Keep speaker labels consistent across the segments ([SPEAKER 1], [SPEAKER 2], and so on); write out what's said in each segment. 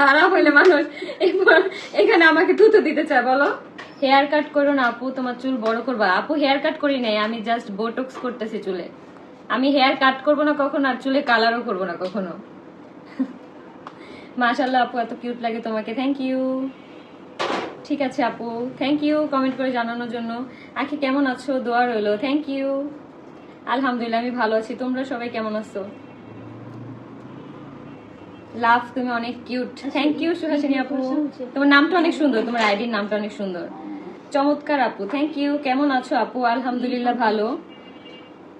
[SPEAKER 1] খারাপ হইলে মানুষ এখানে আমাকে থুতু দিতে চায়, বলো। হেয়ার কাট করো না, আপু, তোমার চুল বড় করবা। আপু হেয়ার কাট করি নাই, আমি জাস্ট বোটক্স করতেছি চুলে। আমি হেয়ার কাট করব না কখনো, আর চুলে কালারও করব না কখনো। মাশাল্লাহ আপু, এত কিউট লাগে তোমাকে। থ্যাংক ইউ ঠিক আছে, আপু। থ্যাংক ইউ কমেন্ট করে জানানোর জন্য। আখি, কেমন আছো? দোয়া রইল। থ্যাংক ইউ আলহামদুলিল্লাহ, আমি ভালো আছি। তোমরা সবাই কেমন আছো? লাভ তুমি অনেক কিউট থ্যাংক ইউ সুহাসিনী আপু। তোমার নামটা অনেক সুন্দর, তোমার আইডির নামটা অনেক সুন্দর। চমৎকার আপু থ্যাংক ইউ কেমন আছো আপু? আলহামদুলিল্লাহ ভালো।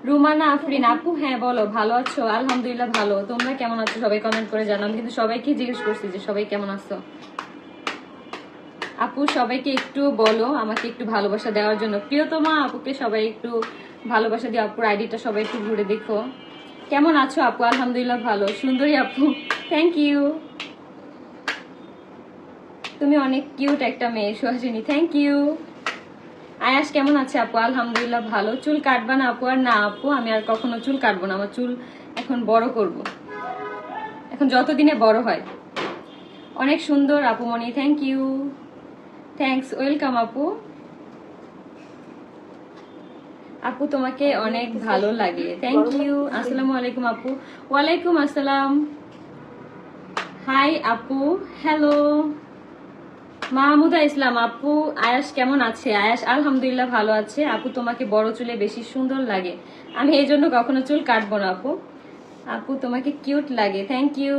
[SPEAKER 1] রুমানা, আফরিন, আপু হ্যাঁ বলো, ভালো আছো? আলহামদুলিল্লাহ ভালো। তোমরা কেমন আছো? সবাই কমেন্ট করে জানাও। আমি কিন্তু সবাইকে জিজ্ঞেস করছি যে সবাই কেমন আছো? আপু, সবাইকে একটু বলো, আমাকে একটু ভালোবাসা দেওয়ার জন্য। প্রিয়তমা আপুকে সবাই একটু ভালোবাসা দিয়ে, আপুর আইডিটা সবাই একটু ঘুরে দেখো। কেমন আছো আপু? আলহামদুলিল্লাহ ভালো। সুন্দরী আপু থ্যাংক ইউ তুমি অনেক কিউট একটা মেয়ে সুহাসিনী। থ্যাংক ইউ আয়াস কেমন আছে আপু? আলহামদুলিল্লাহ ভালো। চুল কাটবা না আপু? আর না আপু আমি আর কখনো চুল কাটবো না। আমার চুল এখন বড় করব। এখন যতদিনে বড় হয়। অনেক সুন্দর আপু মনি থ্যাংক ইউ থ্যাংকস ওয়েলকাম আপু। আপু তোমাকে অনেক ভালো লাগে। থ্যাংক ইউ আসসালামু আলাইকুম আপু। ওয়ালাইকুম আসসালাম। হাই আপু। হ্যালো মাহমুদা ইসলাম, আপু। আয়াস কেমন আছে? আয়াস আলহামদুলিল্লাহ ভালো আছে। আপু, তোমাকে বড় চুলে বেশি সুন্দর লাগে। আমি এই জন্য কখনো চুল কাটবো না, আপু। আপু, তোমাকে কিউট লাগে। থ্যাংক ইউ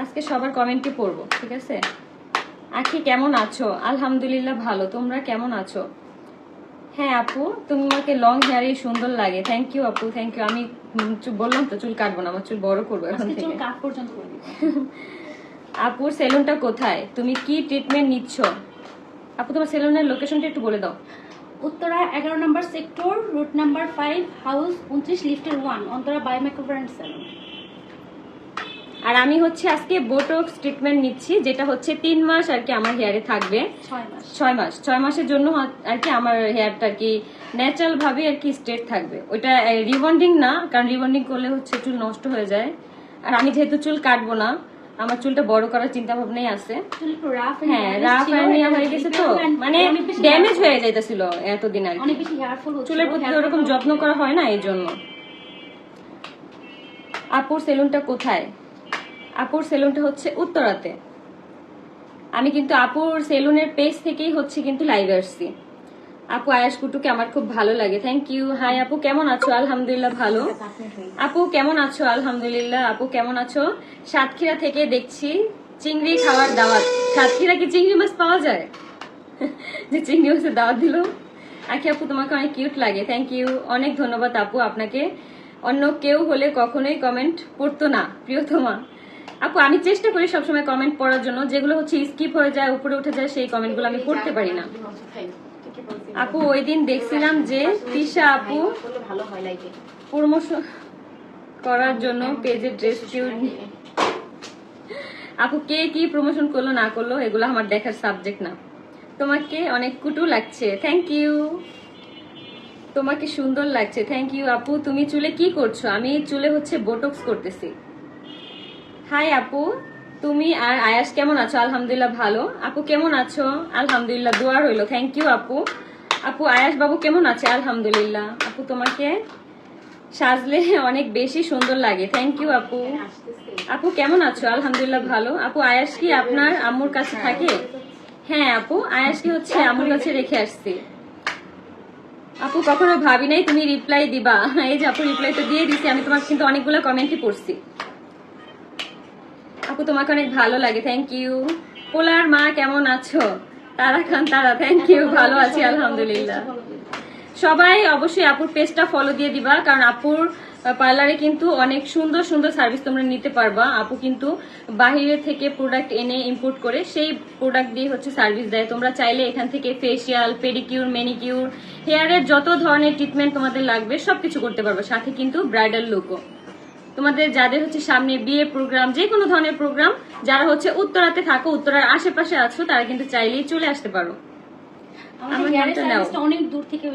[SPEAKER 1] আজকে সবার কমেন্টে পড়ব, ঠিক আছে? আখি, কেমন আছো? আলহামদুলিল্লাহ ভালো। তোমরা কেমন আছো? হ্যাঁ আপু তুমি আমাকে লং হেয়ারে সুন্দর লাগে। থ্যাংক ইউ আপু থ্যাংক ইউ আমি বললাম তো চুল কাটবো না আমার চুল বড় করব এখন
[SPEAKER 2] চুল কাট পর্যন্ত
[SPEAKER 1] আপুর সেলুনটা কোথায়? তুমি কি ট্রিটমেন্ট নিচ্ছ? আপু তোমার সেলুনের লোকেশনটা একটু বলে দাও।
[SPEAKER 2] উত্তরা এগারো নম্বর sector route number five house উনত্রিশ লিফটের one Antara bio makeover and salon
[SPEAKER 1] আর আমি হচ্ছে আজকে বোটক্স ট্রিটমেন্ট নিচ্ছি যেটা হচ্ছে তিন মাস আর কি আমার হেয়ারে থাকবে।
[SPEAKER 2] ছয় মাস।
[SPEAKER 1] ছয় মাসের জন্য আর কি আমার হেয়ারটা আর কি ন্যাচারাল ভাবে আর কি স্ট্রেট থাকবে। ওইটা রিবন্ডিং না কারণ রিবন্ডিং করলে হচ্ছে চুল নষ্ট হয়ে যায়। আর আমি যেহেতু চুল কাটবো না আমার চুলটা বড় করার চিন্তা ভাবনাই আছে
[SPEAKER 2] রাফ
[SPEAKER 1] হ্যাঁ রাফ হয়ে গেছে তো। মানে ড্যামেজ হয়ে যাইতেছিল এতদিন আর চুলের প্রতি ওরকম যত্ন করা হয় না এই জন্য। আপুর সেলুনটা কোথায়? আপুর সেলুনটা হচ্ছে উত্তরাতে। আমি কিন্তু আপুর সেলুনের পেজ থেকেই হচ্ছে কিন্তু লাইভে আসছি। আপু, আয়াস কুটুকে আমার খুব ভালো লাগে। থ্যাংক ইউ হাই আপু, কেমন আছো? আলহামদুলিল্লাহ, ভালো। আপু, কেমন আছো? আলহামদুলিল্লাহ, আপু, কেমন আছো? সাতক্ষীরা থেকে দেখছি চিংড়ি খাওয়ার দাওয়াত। সাতক্ষীরা কি চিংড়ি মাছ পাওয়া যায়? যে চিংড়ি মাছের দাওয়াত দিল। আখি, আপু, তোমাকে অনেক কিউট লাগে। থ্যাংক ইউ অনেক ধন্যবাদ, আপু, আপনাকে। অন্য কেউ হলে কখনোই কমেন্ট পড়তো না। প্রিয়তমা। আপু, আমি চেষ্টা করি সবসময় কমেন্ট পড়ার জন্য। যেগুলো হচ্ছে স্কিপ হয়ে যায়, উপরে উঠে যায়, সেই কমেন্টগুলো আমি পড়তে পারি না। আপু, ওই দিন দেখছিলাম যে তিশা আপু প্রমোশন করার জন্য পেজে ড্রেস আপু, কে কি প্রমোশন করল, না করল, এগুলো আমার দেখার সাবজেক্ট না। তোমাকে অনেক কুটু লাগছে। থ্যাংক ইউ তোমাকে সুন্দর লাগছে। থ্যাংক ইউ আপু। তুমি চুলে কি করছ? আমি চুলে হচ্ছে বোটক্স করতেছি। হাই আপু তুমি আর আয়াস কেমন আছো? আলহামদুলিল্লাহ ভালো। আপু কেমন আছো? আলহামদুলিল্লাহ, দোয়া রইল। থ্যাংক ইউ আপু আপু আয়াস বাবু কেমন আছে? আলহামদুলিল্লাহ। আপু তোমাকে সাজলে অনেক বেশি সুন্দর লাগে। থ্যাংক ইউ আপু আপু কেমন আছো? আলহামদুলিল্লাহ ভালো। আপু আয়াস কি আপনার আম্মুর কাছে থাকে? হ্যাঁ আপু আয়াস কি হচ্ছে আম্মুর কাছে রেখে আসছি। আপু কখনো ভাবি নাই তুমি রিপ্লাই দিবা? এই যে আপু রিপ্লাই তো দিয়ে দিছি। আমি তোমার কিন্তু অনেকগুলো কমেন্টই পড়ছি। আপু তোমাকে অনেক ভালো লাগে থ্যাংক ইউ পোলার মা কেমন আছো? তারা খান তারা থ্যাংক ইউ ভালো আছি আলহামদুলিল্লাহ। সবাই অবশ্যই আপুর পেজটা ফলো দিয়ে দিবা কারণ আপুর পার্লারে কিন্তু অনেক সুন্দর সুন্দর সার্ভিস তোমরা নিতে পারবা। আপু কিন্তু বাহিরে থেকে প্রোডাক্ট এনে ইম্পোর্ট করে সেই প্রোডাক্ট দিয়ে হচ্ছে সার্ভিস দেয়। তোমরা চাইলে এখান থেকে ফেসিয়াল পেডিকিউর মেনিকিউর হেয়ারের যত ধরনের ট্রিটমেন্ট তোমাদের লাগবে সবকিছু করতে পারবে। সাথে কিন্তু ব্রাইডাল লুকও তোমাদের যাদের হচ্ছে সামনে বিয়ে প্রোগ্রাম যে কোনো ধরনের প্রোগ্রাম যারা হচ্ছে উত্তরাতে থাকো উত্তরার আশেপাশে আছো তারা কিন্তু চাইলেই চলে আসতে পারো।
[SPEAKER 2] অনেক দূর থেকে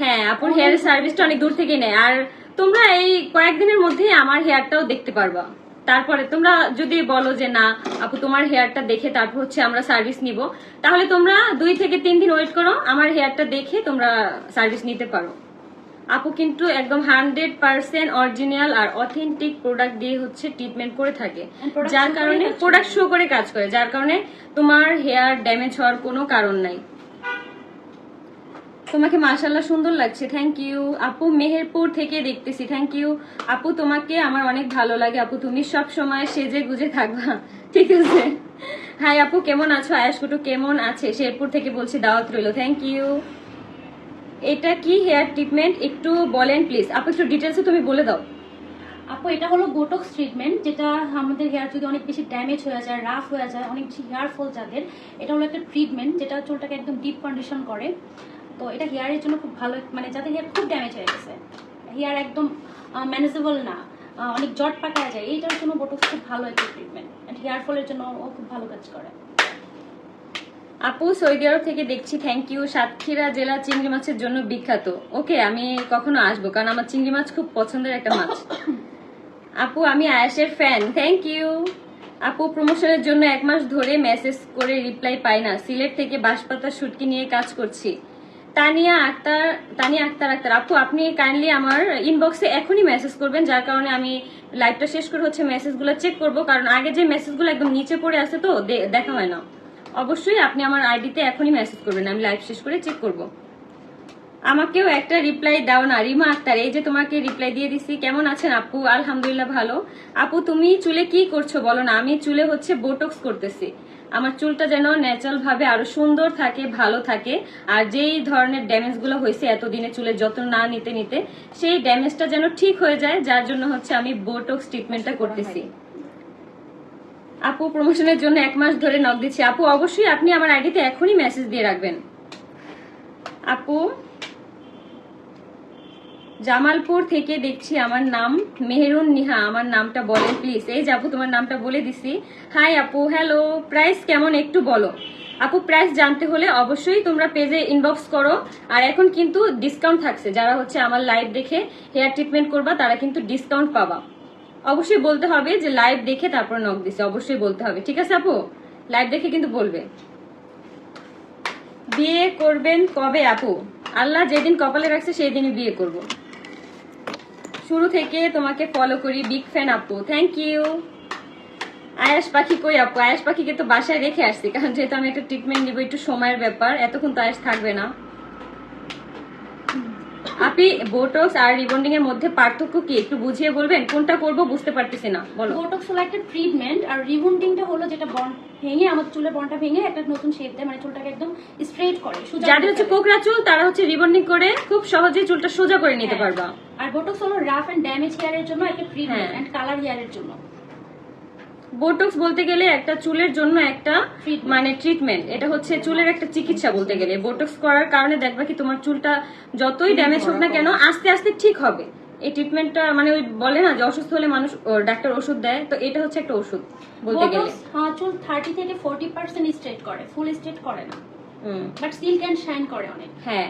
[SPEAKER 1] হ্যাঁ আপুর হেয়ার সার্ভিসটা অনেক দূর থেকে নেয়। আর তোমরা এই কয়েকদিনের আমার হেয়ারটাও দেখতে পারবা। তারপরে তোমরা যদি বলো যে না আপু তোমার হেয়ারটা দেখে তারপর হচ্ছে আমরা সার্ভিস নিব তাহলে তোমরা দুই থেকে তিন দিন ওয়েট করো আমার হেয়ারটা দেখে তোমরা সার্ভিস নিতে পারো। আপু কিন্তু একদম হান্ড্রেড পার্সেন্ট অরিজিনাল আর অথেন্টিক প্রোডাক্ট দিয়ে হচ্ছে ট্রিটমেন্ট করে থাকে। যার কারণে প্রোডাক্ট শো করে কাজ করে যার কারণে তোমার হেয়ার ড্যামেজ হওয়ার কোনো কারণ নাই। তোমাকে মাশাল্লাহ সুন্দর লাগছে থ্যাংক ইউ আপু মেহেরপুর থেকে দেখতেছি থ্যাংক ইউ আপু তোমাকে আমার অনেক ভালো লাগে আপু তুমি সব সময় সেজে গুজে থাকবা ঠিক আছে? হাই আপু কেমন আছো? আয়াস কুটু কেমন আছে? শেরপুর থেকে বলছি দাওয়াত রইল থ্যাংক ইউ এটা কি হেয়ার ট্রিটমেন্ট? একটু বলেন প্লিজ। আপু, একটু ডিটেলসে তুমি বলে দাও।
[SPEAKER 2] আপু, এটা হলো বোটক্স ট্রিটমেন্ট যেটা আমাদের হেয়ার যদি অনেক বেশি ড্যামেজ হয়ে যায় রাফ হয়ে যায়, অনেক বেশি হেয়ার ফল যাদের, এটা হলো একটা ট্রিটমেন্ট যেটা চুলটাকে একদম ডিপ কন্ডিশন করে। তো এটা হেয়ারের জন্য খুব ভালো মানে যাদের হেয়ার খুব ড্যামেজ হয়ে গেছে হেয়ার একদম ম্যানেজেবল না অনেক জট পাকায় যায়, এইটার জন্য বোটক্স খুব ভালো একটা ট্রিটমেন্ট হেয়ার ফলের জন্য ও খুব ভালো কাজ করে।
[SPEAKER 1] আপু, সৌদি আরব থেকে দেখছি থ্যাংক ইউ সাতক্ষীরা জেলা চিংড়ি মাছের জন্য বিখ্যাত। ওকে, আমি কখনো আসব, কারণ আমার চিংড়ি মাছ খুব পছন্দের একটা মাছ। আপু, আমি আয়াসের ফ্যান থ্যাংক ইউ আপু প্রমোশনের জন্য এক মাস ধরে মেসেজ করে রিপ্লাই পাই না। সিলেট থেকে বাঁশপাতা শুটকি নিয়ে কাজ করছি। তানিয়া আক্তার তানিয়া আক্তার আক্তার, আপু, আপনি কাইন্ডলি আমার ইনবক্সে এখনই মেসেজ করবেন, যার কারণে আমি লাইভটা শেষ করে হচ্ছে মেসেজগুলো চেক করব, কারণ আগে যে মেসেজগুলো একদম নিচে পড়ে আছে তো দেখা হয় না। অবশ্যই আপনি আমার আইডিতে এখনই মেসেজ করবেন, আমি লাইভ শেষ করে চেক করব। আমাকেও একটা রিপ্লাই দাও না, রিমা আক্তার, এই যে তোমাকে রিপ্লাই দিয়ে দিছি, কেমন আছেন আপু? আলহামদুলিল্লাহ ভালো। আপু, তুমি চুলে কি করছ বলো না? আমি চুলে হচ্ছে বোটক্স করতেছি। আমার চুলটা যেন ন্যাচারাল ভাবে আরও সুন্দর থাকে, ভালো থাকে, আর যেই ধরনের ড্যামেজগুলো হয়েছে এতদিনে চুলের যত্ন না নিতে নিতে, সেই ড্যামেজটা যেন ঠিক হয়ে যায়, যার জন্য হচ্ছে আমি বোটক্স ট্রিটমেন্টটা করতেছি। আপু প্রমোশনের জন্য এক মাস ধরে নক দিচ্ছি। আপু, অবশ্যই আপনি আমার আইডিতে এখনই মেসেজ দিয়ে রাখবেন। আপু, জামালপুর থেকে দেখছি আমার নাম মেহেরুন নিহা, আমার নামটা বলেন প্লিজ এই যে আপু, তোমার নামটা বলে দিছি। হাই আপু হ্যালো প্রাইস কেমন একটু বলো। আপু প্রাইস জানতে হলে অবশ্যই তোমরা পেজে ইনবক্স করো। আর এখন কিন্তু ডিসকাউন্ট থাকছে। যারা হচ্ছে আমার লাইভ দেখে হেয়ার ট্রিটমেন্ট করবা, তারা কিন্তু ডিসকাউন্ট পাবা। অবশ্যই বলতে হবে যে লাইভ দেখে তারপর নক দিছে, অবশ্যই বলতে হবে, ঠিক আছে আপু? লাইভ দেখে কিন্তু বলবে। বিয়ে করবেন কবে আপু? আল্লাহ যেদিন কপালে রাখছে সেই দিনই বিয়ে করব। শুরু থেকে তোমাকে ফলো করি বিগ ফ্যান আপু থ্যাংক ইউ আয়াস পাখি কই আপু? আয়াস পাখিকে তো বাসায় রেখে আসছি, কারণ যেহেতু আমি একটা ট্রিটমেন্ট নিব, একটু সময়ের ব্যাপার, এতক্ষণ তো আয়াস থাকবে না। আপনি বোটক্স আর রিবন্ডিং এর মধ্যে পার্থক্য কি একটু বুঝিয়ে বলবেন কোনটা করব বুঝতে পারতেছি না বলো
[SPEAKER 2] বোটক্স হলো একটা ট্রিটমেন্ট আর রিবন্ডিংটা হলো যেটা বন্ড ভেঙে আমার চুলের বন্ডটা ভেঙে একটা নতুন শেপ দেয় মানে চুলটাকে একদম স্ট্রেট করে সোজা
[SPEAKER 1] যাদের হচ্ছে। কোকড়া চুল তারা হচ্ছে রিবন্ডিং করে খুব সহজেই চুলটা সোজা করে নিতে
[SPEAKER 2] হ্যাঁ।
[SPEAKER 1] পারবা
[SPEAKER 2] আর বোটক্স হলো রাফ এন্ড ড্যামেজ হেয়ারের জন্য একটা ট্রিটমেন্ট। এন্ড কালার হেয়ারের জন্য
[SPEAKER 1] বোটক্স বলতে গেলে একটা চুলের জন্য একটা মানে ট্রিটমেন্ট এটা হচ্ছে চুলের একটা চিকিৎসা বলতে গেলে। বোটক্স করার কারণে দেখবা কি তোমার চুলটা যতই ড্যামেজ হোক না কেন আস্তে আস্তে ঠিক হবে। এই ট্রিটমেন্টটা মানে ওই বলে না যে অসুস্থ হলে মানুষ ডাক্তার ওষুধ দেয়। তো এটা হচ্ছে একটা ওষুধ বলতে গেলে।
[SPEAKER 2] হ্যাঁ, চুল থার্টি থেকে ফোর্টি পার্সেন্ট স্ট্রেট করে ফুল স্ট্রেট করে না।
[SPEAKER 1] হুম,
[SPEAKER 2] বাট সিল্ক অ্যান্ড শাইন করে অনেক।
[SPEAKER 1] হ্যাঁ।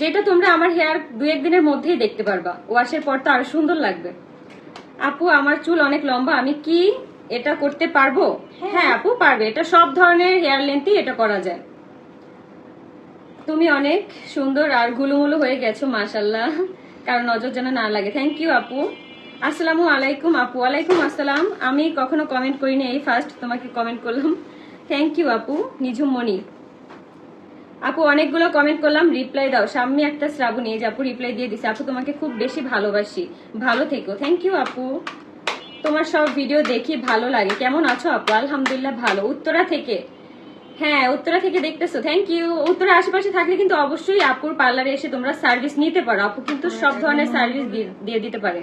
[SPEAKER 1] যেটা তোমরা আমার হেয়ার দু একদিনের মধ্যেই দেখতে পারবা। ওয়াশের পর তো আরও সুন্দর লাগবে। আপু আমার চুল অনেক লম্বা। আমি কি এটা করতে পারব?
[SPEAKER 2] হ্যাঁ।
[SPEAKER 1] হ্যাঁ আপু পারবে। এটা সব ধরনের হেয়ার লেন্থই এটা করা যায়। তুমি অনেক সুন্দর আর গুলুমুলু হয়ে গেছো মাশাল্লাহ কারণ নজর যেন না লাগে। থ্যাংক ইউ আপু। আসসালামু আলাইকুম আপু। আলাইকুম আসসালাম। আমি কখনো কমেন্ট করিনি এই ফার্স্ট তোমাকে কমেন্ট করলাম। থ্যাংক ইউ আপু। নিঝুম মণি। আপু অনেকগুলো কমেন্ট করলাম। রিপ্লাই দাও। সামনে একটা শ্রাবণী এই যে আপু রিপ্লাই দিয়ে দিছে। আপু তোমাকে খুব বেশি ভালোবাসি। ভালো থেকো। থ্যাংক ইউ আপু। তোমার সব ভিডিও দেখি ভালো লাগে। কেমন আছো আপু? আলহামদুলিল্লাহ ভালো। উত্তরা থেকে। হ্যাঁ উত্তরা থেকে দেখতেছো। থ্যাংক ইউ উত্তরা আশেপাশে থাকলে কিন্তু অবশ্যই আপুর পার্লারে এসে তোমরা সার্ভিস নিতে পারো। আপু কিন্তু সব ধরনের সার্ভিস দিয়ে দিতে পারে।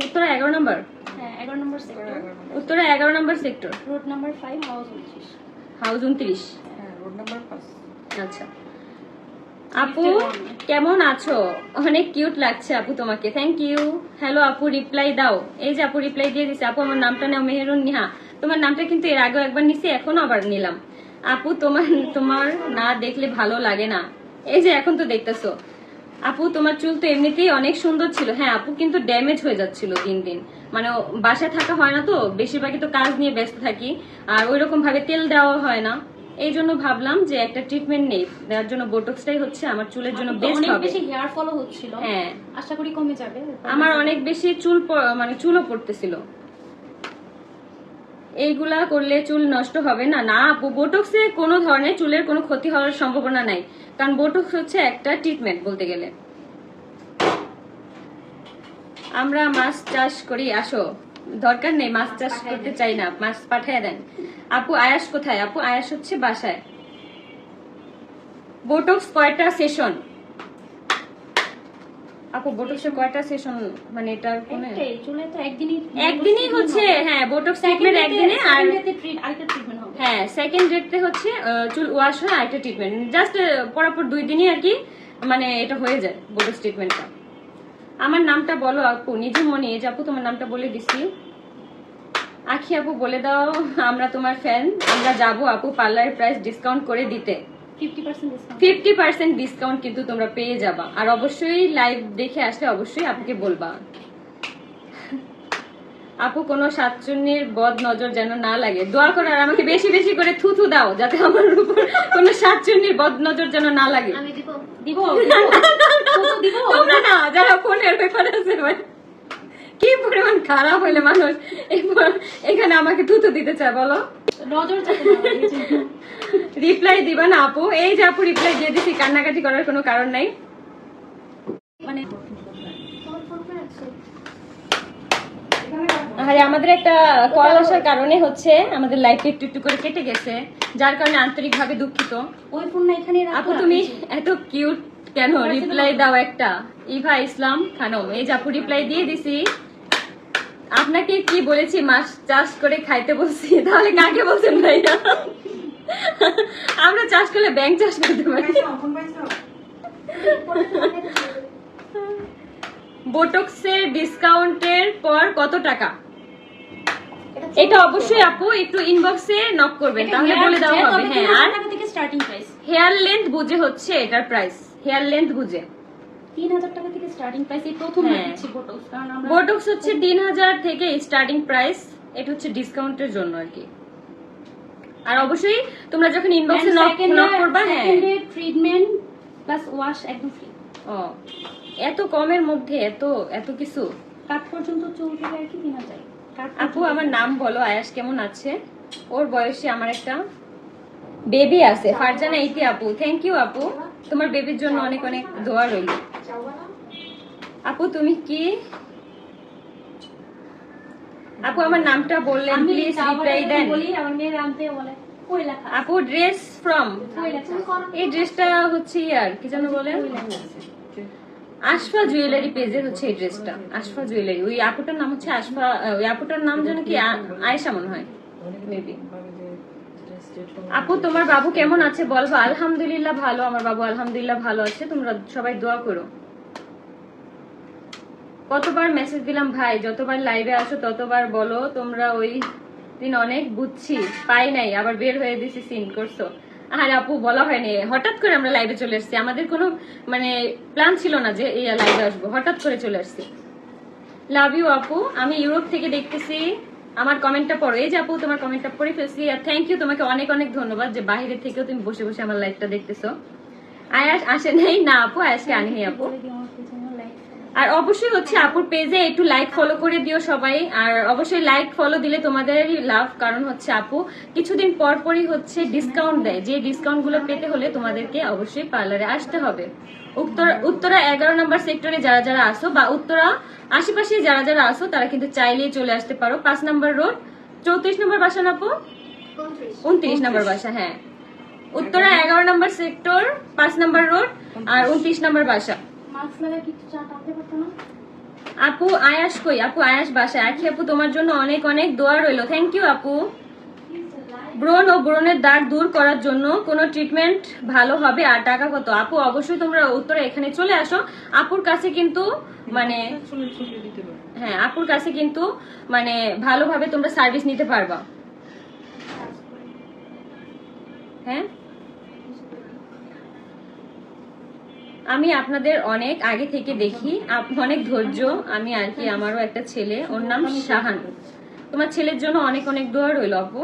[SPEAKER 1] উত্তরা এগারো নম্বর
[SPEAKER 2] হ্যাঁ এগারো নম্বর সেক্টর
[SPEAKER 1] উত্তরা এগারো number sector
[SPEAKER 2] road number five house উনত্রিশ।
[SPEAKER 1] হাউস উনত্রিশ।
[SPEAKER 3] হ্যাঁ রোড নাম্বার পাঁচ
[SPEAKER 1] আচ্ছা। আপু, কেমন আছো? অনেক কিউট লাগছে আপু তোমাকে। থ্যাংক ইউ হ্যালো আপু রিপ্লাই দাও। এই যে আপু রিপ্লাই দিয়ে দিছে, আপু আমার নামটা নাও মেহেরুন নিহা। তোমার নামটা কিন্তু এর আগেও একবার নিছি, এখনও আবার নিলাম। আপু, তোমার তোমার না দেখলে ভালো লাগে না। এই যে এখন তো দেখতেছো। আপু, তোমার চুল তো এমনিতেই অনেক সুন্দর ছিল। হ্যাঁ আপু কিন্তু ড্যামেজ হয়ে যাচ্ছিল দিন দিন। মানে বাসায় থাকা হয় না তো, বেশিরভাগই তো কাজ নিয়ে ব্যস্ত থাকি। আর ওই রকম ভাবে তেল দেওয়া হয় না। এই জন্য ভাবলাম যে একটা ট্রিটমেন্ট নেই। দেওয়ার জন্য বোটক্সটাই হচ্ছে আমার চুলের জন্য বেস্ট
[SPEAKER 2] অনেক বেশি হেয়ার ফলও হচ্ছিল।
[SPEAKER 1] হ্যাঁ।
[SPEAKER 2] আশা করি কমে যাবে।
[SPEAKER 1] আমার অনেক বেশি চুল মানে চুলও পড়তেছিল। এইগুলা করলে চুল নষ্ট হবে না। না বোটক্সে কোনো ধরনের চুলের কোনো ক্ষতি হওয়ার সম্ভাবনা নাই। কারণ বোটক্স হচ্ছে একটা ট্রিটমেন্ট বলতে গেলে। আমরা মাছ চাষ করি আসো। দরকার নেই মাছ চাষ করতে চাই না মাছ পাঠিয়ে দেন। আপু আয়াস কোথায়? আপু আয়াস হচ্ছে বাসায়। বোটক্স কয়টা সেশন আপু বোটক্সের কয়টা সেশন মানে এটা কোনো?
[SPEAKER 2] চুলে তো একদিনই
[SPEAKER 1] একদিনই হচ্ছে হ্যাঁ বোটক্স ট্রিটমেন্ট একদিনে আর
[SPEAKER 2] আরেকটা ট্রিটমেন্ট হবে।
[SPEAKER 1] হ্যাঁ সেকেন্ড ডেটে হচ্ছে আহ, চুল ওয়াশ হয় আরেকটা ট্রিটমেন্ট জাস্ট পরাপর দুই দিনই আর কি মানে এটা হয়ে যায় বোটক্স ট্রিটমেন্টটা আমার নামটা বলো আপু নিজে মনে এজ আপু তোমার নামটা বলে দিছি আখি আপু বলে দাও আমরা তোমার ফ্যান আমরা যাব আপু পার্লার প্রাইস ডিসকাউন্ট করে দিতে।
[SPEAKER 2] Fifty percent discount
[SPEAKER 1] fifty percent discount কিন্তু তোমরা পেয়ে যাবা। আর অবশ্যই লাইভ দেখে আসলে অবশ্যই আপুকে বলবা। আপু কোনো সাতচুন্নির বদ নজর যেন না লাগে। দোয়া করো আর আমাকে বেশি বেশি করে থুথু দাও যাতে আমার উপর কোনো সাতচুন্নির বদ নজর যেন না লাগে।
[SPEAKER 2] আমি দিব। দিব দিব। দিব।
[SPEAKER 1] তোমরা না যারা ফোনের ব্যাপারে আছে ভাই কি পরিমাণ খারাপ হইলে মানুষ এখানে আমাকে থুতু দিতে চায় বলো?
[SPEAKER 2] নজর
[SPEAKER 1] রিপ্লাই দিবা না আপু? এই যে আপু রিপ্লাই দিয়ে দিছি কান্নাকাটি করার কোনো কারণ নাই?
[SPEAKER 2] মানে
[SPEAKER 1] আরে আমাদের একটা কল আসার কারণে হচ্ছে আমাদের লাইফে একটু একটু করে কেটে গেছে যার কারণে আন্তরিকভাবে দুঃখিত।
[SPEAKER 2] ওই ফোনটা এখানে
[SPEAKER 1] আপু তুমি এত কিউট কেন? রিপ্লাই দাও একটা। ইভা ইসলাম খানম এই যে আপু রিপ্লাই দিয়ে দিছি। আপনাকে কি বলেছি মাছ চাষ করে খাইতে বলছি? তাহলে কাকে বলছেন ভাইয়া? আমরা চাষ করলে ব্যাংক চাষ করতে পারি। বোটক্সের ডিসকাউন্টের পর কত টাকা? এটা অবশ্যই আপু একটু ইনবক্সে নক করবেন তাহলে বলে দেওয়া হবে হ্যাঁ আর
[SPEAKER 2] টাকা থেকে স্টার্টিং প্রাইস
[SPEAKER 1] হেয়ার লেন্থ বুঝে হচ্ছে এটার প্রাইস হেয়ার লেন্থ বুঝে।
[SPEAKER 2] তিন হাজার টাকা থেকে স্টার্টিং প্রাইস এই প্রথম
[SPEAKER 1] হ্যাঁ।
[SPEAKER 2] দিচ্ছি বোটক্স কারণ আমরা
[SPEAKER 1] বোটক্স হচ্ছে তিন হাজার থেকে স্টার্টিং প্রাইস এটা হচ্ছে ডিসকাউন্টের জন্য আর কি। আর অবশ্যই তোমরা যখন ইনবক্সে নক নক করবা হ্যাঁ।
[SPEAKER 2] ট্রিটমেন্ট প্লাস ওয়াশ একদম ফ্রি
[SPEAKER 1] ও এত কমের মধ্যে এত এত কিছু।
[SPEAKER 2] কাট পর্যন্ত চুল থেকে আর কি কাট
[SPEAKER 1] আপু আমার নাম বলো আয়াস কেমন আছে? ওর বয়সে আমার একটা বেবি আছে। ফারজানা ইতি আপু থ্যাংক ইউ আপু। তোমার বেবির জন্য অনেক অনেক দোয়া রইল। আপু তুমি কি? আপু আমার নামটা বললেন প্লিজ রিপ্লাই দেন।
[SPEAKER 2] বলি আমার মেয়ের আনতে বলে কই
[SPEAKER 1] আপু ড্রেস ফ্রম এই ড্রেসটা হচ্ছে ইয়ার কি যেন বলে?
[SPEAKER 2] কই লেখা?
[SPEAKER 1] আশফা জুয়েলারি পেজের হচ্ছে এই ড্রেসটা। আশফা জুয়েলারি। ওই আপুটার নাম হচ্ছে আশফা, ওই আপুটার নাম যেন কি আয়েশা মনে হয়। মেবি আপু, তোমার বাবু কেমন আছে বলব আলহামদুলিল্লাহ ভালো, আমার বাবু আলহামদুলিল্লাহ ভালো আছে। তোমরা সবাই দোয়া করো। কতবার মেসেজ দিলাম, ভাই? যতবার লাইভে আসো, ততবার বলো। তোমরা ওই দিন অনেক বুঝছি। পাই নাই, আবার বের হয়ে দিছি সিন করছ। আর আপু বলা হয়নি, হঠাৎ করে আমরা লাইভে চলে এসেছি। আমাদের কোনো মানে প্ল্যান ছিল না যে এই লাইভে আসব। হঠাৎ করে চলে আসছি লাভ ইউ আপু। আমি ইউরোপ থেকে দেখতেছি। আমার কমেন্টটা পড়ো। এই যে আপু, তোমার কমেন্টটা পড়ে ফেলছি। আর থ্যাংক ইউ তোমাকে অনেক অনেক ধন্যবাদ যে বাইরে থেকেও তুমি বসে বসে আমার লাইভটা দেখতেছো। আয়াস আসে নাই। না, আপু, আয়াসকে আনি আপু
[SPEAKER 2] বলে দিও আমার পেছনে লাইক
[SPEAKER 1] আর অবশ্যই হচ্ছে আপুর পেজে একটু লাইক ফলো করে দিও সবাই। আর অবশ্যই লাইক ফলো দিলে তোমাদেরই লাভ কারণ হচ্ছে আপু কিছুদিন পর পরই হচ্ছে ডিসকাউন্ট দেয়। যে ডিসকাউন্টগুলো পেতে হলে তোমাদেরকে অবশ্যই পার্লারে আসতে হবে। উত্তরা উত্তরা এগারো নম্বর সেক্টরে যারা যারা আসো বা উত্তরা আশেপাশে যারা যারা আসো তারা কিন্তু চাইলেই চলে আসতে পারো। পাঁচ নম্বর রোড চৌত্রিশ নম্বর বাসা না আপু? উনত্রিশ। নম্বর বাসা হ্যাঁ। উত্তরা এগারো নম্বর সেক্টর পাঁচ নম্বর রোড আর উনত্রিশ নম্বর বাসা। আপু, আয়াস কই? আপু, আয়াস বাসায়। আখি আপু, তোমার জন্য অনেক অনেক দোয়া রইল। থ্যাংক ইউ আপু। ব্রণ ও ব্রণের দাগ দূর করার জন্য কোনো ট্রিটমেন্ট ভালো হবে? আর টাকা কত? আপু, অবশ্যই তোমরা উত্তরে এখানে চলে আসো। আপুর কাছে কিন্তু মানে হ্যাঁ আপুর কাছে কিন্তু মানে ভালোভাবে তোমরা সার্ভিস নিতে পারবা। হ্যাঁ? আমি আপনাদের অনেক আগে থেকে দেখি। অনেক ধৈর্য। আমি আর কি, আমারও একটা ছেলে। ওর নাম শাহান তোমার ছেলের জন্য অনেক অনেক দোয়া রইল আপু